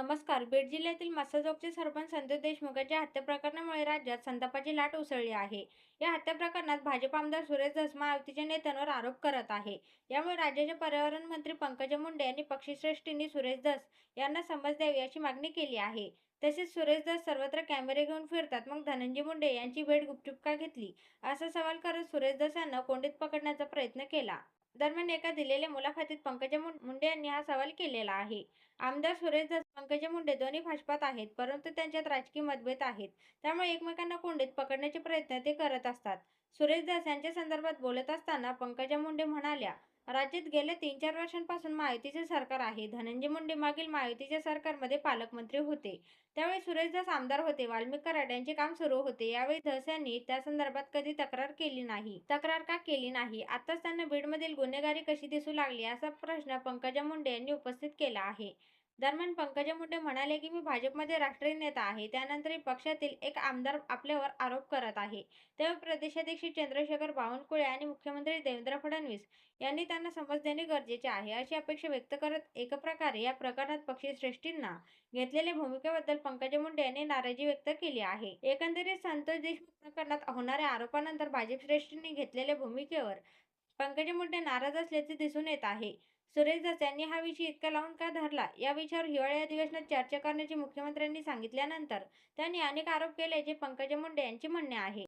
नमस्कार. बीड जिल्ह्यातील मसाजोगचे सरपंच संतोष देशमुख यांच्या हत्या प्रकरणामुळे राज्यात संतापाची लाट उसळली आहे. या हत्या प्रकरणात भाजप आमदार सुरेश धसमा महायुतीच्या नेत्यांवर आरोप करत आहे. यामुळे राज्याचे पर्यावरण मंत्री पंकजा मुंडे यांनी पक्षीश्रेष्ठींनी सुरेश धस यांना समज द्यावी अशी मागणी केली आहे. तसेच सुरेश धस सर्वत्र कॅमेरे घेऊन फिरतात. मग धनंजय मुंडे यांची भेट गुपचूप का घेतली? असा सवाल करत सुरेश धस यांना कोंडीत पकडण्याचा प्रयत्न केला. दरम्यान एका दिलेल्या मुलाखतीत पंकजा मुंडे यांनी हा सवाल केलेला आहे. आमदार सुरेश धस पंकजा मुंडे दोन्ही भाजपात आहेत परंतु त्यांच्यात राजकीय मतभेद आहेत. त्यामुळे एकमेकांना कोंडीत पकडण्याचे प्रयत्न ते करत असतात. सुरेश दास यांच्या संदर्भात बोलत असताना पंकजा मुंडे म्हणाल्या राज्यात गेल्या तीन चार वर्षांपासून महायुतीचे सरकार आहे. धनंजय मुंडे मागील महायुतीच्या सरकारमध्ये पालकमंत्री होते. त्यावेळी सुरेशदास आमदार होते. वाल्मिक कराड यांचे काम सुरू होते. यावेळी धस यांनी त्या संदर्भात कधी तक्रार केली नाही. तक्रार का केली नाही? आताच त्यांना बीडमधील गुन्हेगारी कशी दिसू लागली? असा प्रश्न पंकजा मुंडे यांनी उपस्थित केला आहे. दरम्यान पंकजा मुंडे म्हणाले की मी भाजपमध्ये राष्ट्रीय नेता आहे. त्यानंतरही पक्षातील एक आमदार आपल्यावर आरोप करत आहे. तेव्हा प्रदेशाध्यक्ष चंद्रशेखर बावनकुळे आणि मुख्यमंत्री देवेंद्र फडणवीस यांनी त्यांना समज देणे गरजेचे आहे. अशी अपेक्षा व्यक्त करत एक प्रकारे या प्रकरणात पक्षश्रेष्ठींना घेतलेल्या भूमिकेबद्दल पंकजा मुंडे यांनी नाराजी व्यक्त केली आहे. एकंदरीत संतोष देशमुख प्रकरणात होणाऱ्या आरोपानंतर भाजप श्रेष्ठींनी घेतलेल्या भूमिकेवर पंकजा मुंडे नाराज असल्याचे दिसून येत आहे. सुरेश दस यांनी हा विषय इतका लावून का धरला? या विषयावर हिवाळी अधिवेशनात चर्चा करण्याचे मुख्यमंत्र्यांनी सांगितल्यानंतर त्यांनी अनेक आरोप केले जे पंकजा मुंडे यांचे म्हणणे आहे.